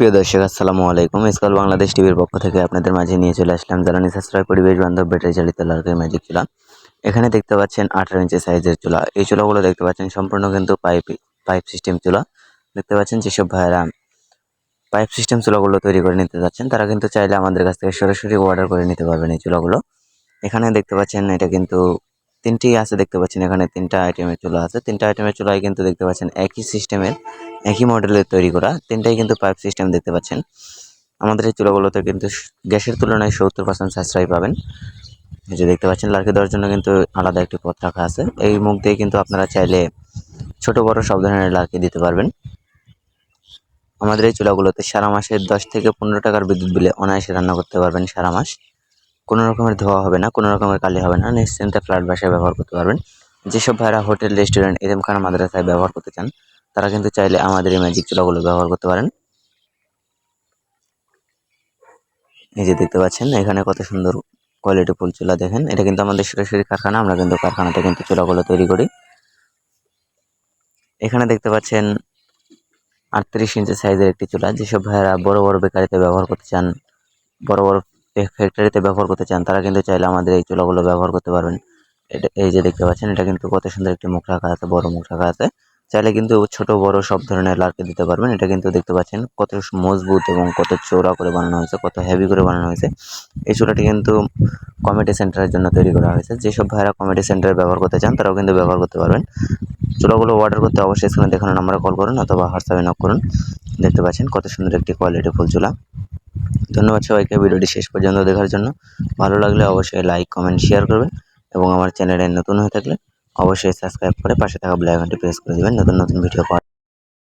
প্রিয় দর্শক, আসসালামু আলাইকুম। স্কল বাংলাদেশ টিভির পক্ষ থেকে আপনাদের মাঝে নিয়ে চলে আসলাম জ্বালানি সাশ্রয় পরিবেশ বান্ধব ব্যাটারি চালিত লার্কের ম্যাজিক চুলা। এখানে দেখতে পাচ্ছেন আঠারো ইঞ্চি সাইজের চুলা। এই চুলাগুলো দেখতে পাচ্ছেন সম্পূর্ণ কিন্তু পাইপ পাইপ সিস্টেম চুলা। দেখতে পাচ্ছেন যেসব ভাইয়েরা পাইপ সিস্টেম চুলাগুলো তৈরি করে নিতে যাচ্ছেন, তারা কিন্তু চাইলে আমাদের কাছ থেকে সরাসরি অর্ডার করে নিতে পারবেন এই চুলাগুলো। এখানে দেখতে পাচ্ছেন এটা কিন্তু তিনটি আছে, দেখতে পাচ্ছেন এখানে তিনটা আইটেমের চুলা আছে। তিনটা আইটেমের চুলাই কিন্তু দেখতে পাচ্ছেন একই সিস্টেমের একই মডেলের তৈরি করা। তিনটাই কিন্তু পাইপ সিস্টেম দেখতে পাচ্ছেন। আমাদের এই চুলাগুলোতে কিন্তু গ্যাসের তুলনায় সত্তর পার্সেন্ট সাশ্রয় পাবেন। যে দেখতে পাচ্ছেন লার্কি দেওয়ার জন্য কিন্তু আলাদা একটি পথ রাখা আছে। এই মুখ দিয়ে কিন্তু আপনারা চাইলে ছোট, বড় সব ধরনের লার্কি দিতে পারবেন। আমাদের এই চুলাগুলোতে সারা মাসে দশ থেকে পনেরো টাকার বিদ্যুৎ বিলে অনায়াসে রান্না করতে পারবেন সারা মাস। কোনো রকমের ধোয়া হবে না, কোনো রকমের কালি হবে না। নিশ্চিন্তে ফ্ল্যাট বাসায় ব্যবহার করতে পারবেন। যেসব ভাইরা হোটেল, রেস্টুরেন্ট এরমখানা মাদ্রাসায় ব্যবহার করতে চান তারা কিন্তু চাইলে আমাদের এই ম্যাজিক চুলাগুলো ব্যবহার করতে পারেন। এই যে দেখতে পাচ্ছেন, এখানে কত সুন্দর কোয়ালিটি ফুল চুলা দেখেন। এটা কিন্তু আমাদের সরাসরি কারখানা, আমরা কিন্তু কারখানাতে কিন্তু চুলাগুলো তৈরি করি। এখানে দেখতে পাচ্ছেন আটত্রিশ ইঞ্চি সাইজের একটি চুলা। যেসব ভাইয়েরা বড় বড় বেকারিতে ব্যবহার করতে চান, বড় বড় ফ্যাক্টরিতে ব্যবহার করতে চান, তারা কিন্তু চাইলে আমাদের এই চুলাগুলো ব্যবহার করতে পারবেন। এটা এই যে দেখতে পাচ্ছেন, এটা কিন্তু কত সুন্দর একটি মুখ রাখা আছে, বড় মুখ রাখা আছে। চাইলে কিন্তু ছোট, বড় সব ধরনের লার্কি দিতে পারবেন। এটা কিন্তু দেখতে পাচ্ছেন কত মজবুত এবং কত চৌড়া করে বানানো হয়েছে, কত হেভি করে বানানো হয়েছে। এই চুলাটি কিন্তু কমিটি সেন্টারের জন্য তৈরি করা হয়েছে। যেসব ভাইরা কমিটি সেন্টার ব্যবহার করতে চান, তারাও কিন্তু ব্যবহার করতে পারবেন। চুলাগুলো অর্ডার করতে অবশ্যই স্ক্রিনে দেখানো নাম্বারে কল করুন অথবা হোয়াটসঅ্যাপে নক করুন। দেখতে পাচ্ছেন কত সুন্দর একটি কোয়ালিটি ফুল চুলা। ধন্যবাদ সবাইকে, ভিডিওটি শেষ পর্যন্ত দেখার জন্য। ভালো লাগলে অবশ্যই লাইক কমেন্ট শেয়ার করবেন এবং আমার চ্যানেলে নতুন হয়ে থাকলে অবশ্যই সাবস্ক্রাইব করে পাশে থাকা বেল আইকনটি প্রেস করে দেবেন। নতুন নতুন ভিডিও পাওয়ার